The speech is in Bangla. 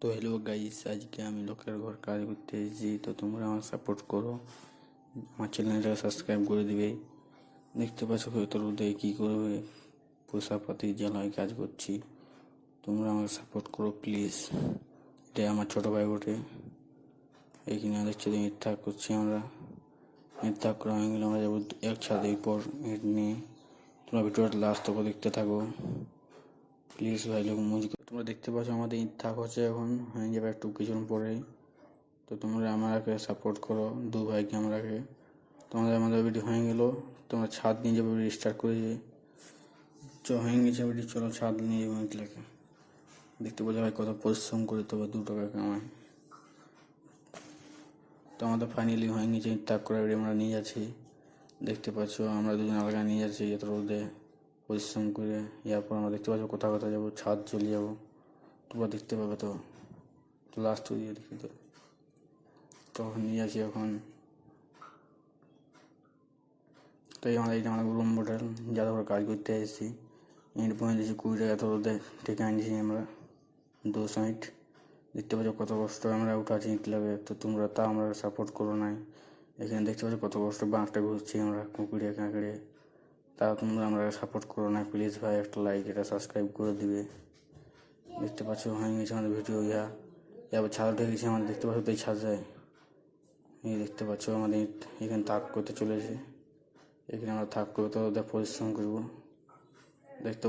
তো হ্যালো গাইস আজকে আমি লোকের ঘর কাজ করতে এসেছি, তো তোমরা আমার সাপোর্ট করো। আমার চ্যানেলটাকে সাবস্ক্রাইব করে দিবে। দেখতে পাচ্ছ হয়তো রোদে কী করবে? পোষাপাতি জ্বালায় কাজ করছি। তোমরা আমাকে সাপোর্ট করো প্লিজ এটা আমার ছোটো ভাই বটে। এইখানে দেখছি তো ইট থাক করছি আমরা। ইট থাক করা হয়ে গেলে আমরা যাব এক ছাদের পর ইট নিয়ে। তোমরা ভিডিওটা লাস্ট তখন দেখতে থাকো। প্লিজ ভাই লোক মুঝ তোমরা দেখতে পাচ্ছ আমাদের থাক হচ্ছে এখন, হয়ে যাবে একটু কিছুক্ষণ পরেই। তো তোমরা আমাকে সাপোর্ট করো, দু ভাইকে আমরাকে তোমাদের আমাদের ভিডিও হয়ে গেল, তোমরা ছাদ নিয়ে যাবে ভিডিও স্টার্ট করে চ, হয়ে গেছে ভিডিও চলো ছাদ নিয়ে যাব ইটলাকে দেখতে পাচ্ছ ভাই কত পরিশ্রম করে তবে দু টাকা কামাই তো আমাদের ফাইনালি হয়ে গেছে থাক করে ভিডিও আমরা নিয়ে যাচ্ছি। দেখতে পাচ্ছ আমরা দুজন আলাদা নিয়ে যাচ্ছি, এত রোদে পরিশ্রম করে। ইয়ার পর আমরা দেখতে পাচ্ছ কোথাও কোথাও যাব, ছাদ চলে যাব। তোমরা দেখতে পাবে তো। লাস্ট দিয়ে দেখি তো। তখন নিয়ে আসি এখন। তো এই আমাদের এইটা আমাদের রুম হোটেল যাদের কাজ করতে এসেছি। ইট পয়েন্ট দিয়েছি কুড়ি টাকা তো ওদের ঠিক আনছি আমরা। দু সাইড দেখতে পাচ্ছ কত কষ্ট আমরা উঠাচ্ছি ইট লাগে তো তোমরা তা আমরা সাপোর্ট করো নাই। এখানে দেখতে পাচ্ছ কত কষ্ট বাঁকটা ঘুরছি আমরা কুকুরে কাঁকড়ে তা তোমরা আমরা সাপোর্ট করো না প্লিজ ভাই একটা লাইক এটা সাবস্ক্রাইব করে দিবে। দেখতে পাচ্ছ, হয়ে গেছে আমাদের ভিডিও ইয়া। এবার ছাদ ঢেকে গেছে, আমাদের দেখতে পাচ্ছ তো ছাদ যায়। এই দেখতে পাচ্ছ, আমাদের এখানে থাক করতে চলেছে। এখানে আমরা থাক করতে ওদের পরিশ্রম করব।